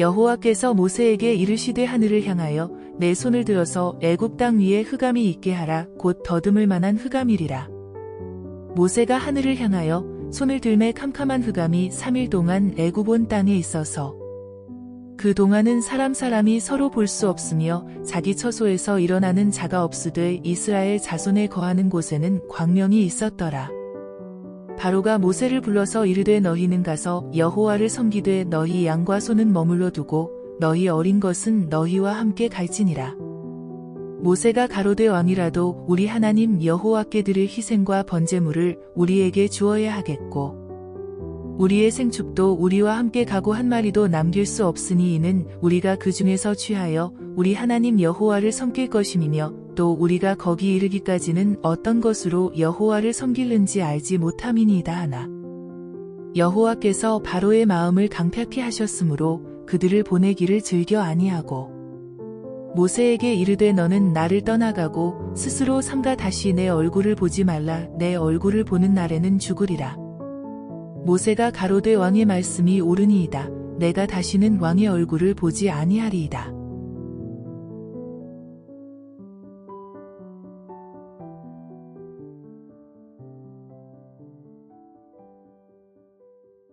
여호와께서 모세에게 이르시되 하늘을 향하여 내 손을 들어서 애굽 땅 위에 흑암이 있게 하라 곧 더듬을 만한 흑암이리라. 모세가 하늘을 향하여 손을 들매 캄캄한 흑암이 3일 동안 애굽 온 땅에 있어서 그 동안은 사람 사람이 서로 볼 수 없으며 자기 처소에서 일어나는 자가 없으되 이스라엘 자손에 거하는 곳에는 광명이 있었더라. 바로가 모세를 불러서 이르되 너희는 가서 여호와를 섬기되 너희 양과 소는 머물러 두고 너희 어린 것은 너희와 함께 갈지니라. 모세가 가로되 왕이라도 우리 하나님 여호와께 드릴 희생과 번제물을 우리에게 주어야 하겠고 우리의 생축도 우리와 함께 가고 한 마리도 남길 수 없으니 이는 우리가 그 중에서 취하여 우리 하나님 여호와를 섬길 것임이며 또 우리가 거기 이르기까지는 어떤 것으로 여호와를 섬길는지 알지 못함이니이다 하나. 여호와께서 바로의 마음을 강팍히 하셨으므로 그들을 보내기를 즐겨 아니하고 모세에게 이르되 너는 나를 떠나가고 스스로 삼가 다시 내 얼굴을 보지 말라 내 얼굴을 보는 날에는 죽으리라. 모세가 가로되 왕의 말씀이 옳으니이다. 내가 다시는 왕의 얼굴을 보지 아니하리이다.